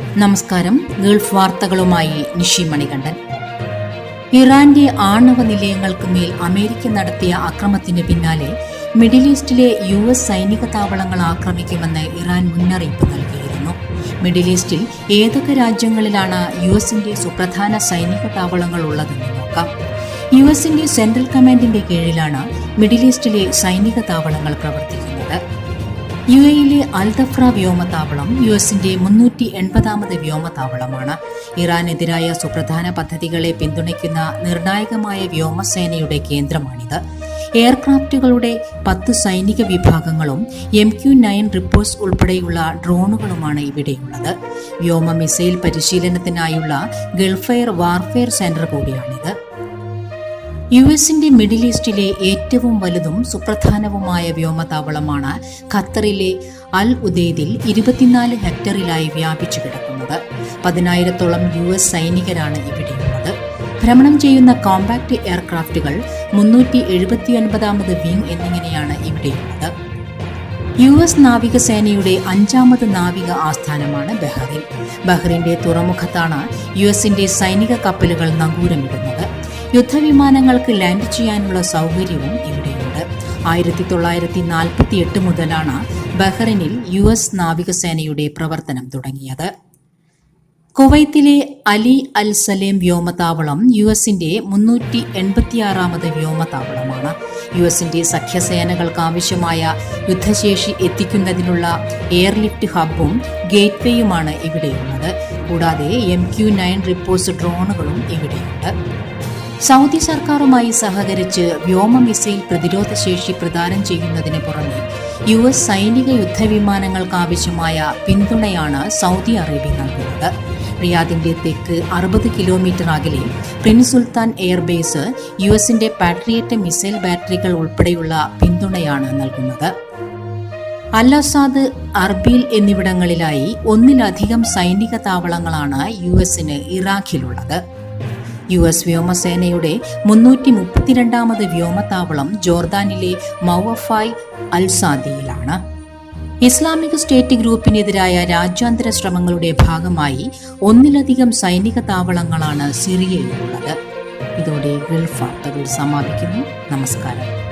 നമസ്കാരം. ഗൾഫ് വാർത്തകളുമായി നിഷി മണികണ്ഠൻ. ഇറാന്റെ ആണവ നിലയങ്ങൾക്ക് മേൽ അമേരിക്ക നടത്തിയ അക്രമത്തിന് പിന്നാലെ മിഡിൽ ഈസ്റ്റിലെ യു എസ് സൈനിക താവളങ്ങൾ ആക്രമിക്കുമെന്ന് ഇറാൻ മുന്നറിയിപ്പ് നൽകിയിരുന്നു. മിഡിൽ ഈസ്റ്റിൽ ഏതൊക്കെ രാജ്യങ്ങളിലാണ് യു എസിന്റെ സുപ്രധാന സൈനിക താവളങ്ങൾ ഉള്ളതെന്ന് നോക്കാം. യു എസിന്റെ സെൻട്രൽ കമാൻഡിന്റെ കീഴിലാണ് മിഡിൽ ഈസ്റ്റിലെ സൈനിക താവളങ്ങൾ പ്രവർത്തിക്കുന്നത്. യു എയിലെ അൽദഫ്ര വ്യോമതാവളം യു എസിന്റെ മുന്നൂറ്റി എൺപതാമത് വ്യോമതാവളമാണ്. ഇറാനെതിരായ സുപ്രധാന പദ്ധതികളെ പിന്തുണയ്ക്കുന്ന നിർണായകമായ വ്യോമസേനയുടെ കേന്ദ്രമാണിത്. എയർക്രാഫ്റ്റുകളുടെ പത്ത് സൈനിക വിഭാഗങ്ങളും എം ക്യു നയൻ റിപ്പോർട്സ് ഉൾപ്പെടെയുള്ള ഡ്രോണുകളുമാണ് ഇവിടെയുള്ളത്. വ്യോമ മിസൈൽ പരിശീലനത്തിനായുള്ള ഗൾഫെയർ വാർഫെയർ സെന്റർ കൂടിയാണിത്. യു എസിന്റെ മിഡിൽ ഈസ്റ്റിലെ ഏറ്റവും വലുതും സുപ്രധാനവുമായ വ്യോമതാവളമാണ് ഖത്തറിലെ അൽ ഉദൈദിൽ ഇരുപത്തിനാല് ഹെക്ടറിലായി വ്യാപിച്ചു കിടക്കുന്നത്. പതിനായിരത്തോളം യു എസ് സൈനികരാണ് ഇവിടെയുള്ളത്. ഭ്രമണം ചെയ്യുന്ന കോമ്പാക്ട് എയർക്രാഫ്റ്റുകൾ മുന്നൂറ്റി എഴുപത്തിയൊൻപതാമത് വിംഗ് എന്നിങ്ങനെയാണ് ഇവിടെയുള്ളത്. യു എസ് നാവികസേനയുടെ അഞ്ചാമത് നാവിക ആസ്ഥാനമാണ് ബഹ്റിൻ. ബഹ്റിന്റെ തുറമുഖത്താണ് യു എസിന്റെ സൈനിക കപ്പലുകൾ നങ്കൂരമിടുന്നത്. യുദ്ധവിമാനങ്ങൾക്ക് ലാൻഡ് ചെയ്യാനുള്ള സൗകര്യവും ഇവിടെയുണ്ട്. ആയിരത്തി തൊള്ളായിരത്തി നാൽപ്പത്തി എട്ട് മുതലാണ് ബഹ്റിനിൽ യു എസ് നാവികസേനയുടെ പ്രവർത്തനം തുടങ്ങിയത്. കുവൈത്തിലെ അലി അൽ സലേം വ്യോമതാവളം യു എസിന്റെ മുന്നൂറ്റി എൺപത്തിയാറാമത് വ്യോമതാവളമാണ്. യു എസിന്റെ സഖ്യസേനകൾക്ക് ആവശ്യമായ യുദ്ധശേഷി എത്തിക്കുന്നതിനുള്ള എയർലിഫ്റ്റ് ഹബ്ബും ഗേറ്റ്വേയുമാണ് ഇവിടെയുള്ളത്. കൂടാതെ എം ക്യു നയൻ റിപ്പോസ് ഡ്രോണുകളും ഇവിടെയുണ്ട്. സൗദി സർക്കാരുമായി സഹകരിച്ച് വ്യോമ മിസൈൽ പ്രതിരോധ ശേഷി പ്രദാനം ചെയ്യുന്നതിന് പുറമെ യു എസ് സൈനിക യുദ്ധവിമാനങ്ങൾക്കാവശ്യമായ പിന്തുണയാണ് സൗദി അറേബ്യ നൽകുന്നത്. റിയാദിന്റെ തെക്ക് അറുപത് കിലോമീറ്റർ അകലെ പ്രിൻസ് സുൽത്താൻ എയർബേസ് യു എസിന്റെ പാട്രിയറ്റ് മിസൈൽ ബാറ്ററികൾ ഉൾപ്പെടെയുള്ള പിന്തുണയാണ് നൽകുന്നത്. അർബിൽ അർബീൽ എന്നിവിടങ്ങളിലായി ഒന്നിലധികം സൈനിക താവളങ്ങളാണ് യു എസിന് ഇറാഖിലുള്ളത്. യു എസ് വ്യോമസേനയുടെ മുന്നൂറ്റി മുപ്പത്തിരണ്ടാമത് വ്യോമത്താവളം ജോർദാനിലെ മൗവഫായ് അൽസാദിയിലാണ്. ഇസ്ലാമിക് സ്റ്റേറ്റ് ഗ്രൂപ്പിനെതിരായ രാജ്യാന്തര ശ്രമങ്ങളുടെ ഭാഗമായി ഒന്നിലധികം സൈനിക താവളങ്ങളാണ് സിറിയയിലുള്ളത്. ഇതോടെ ഗൾഫ് വാർത്തകൾ സമാപിക്കുന്നു. നമസ്കാരം.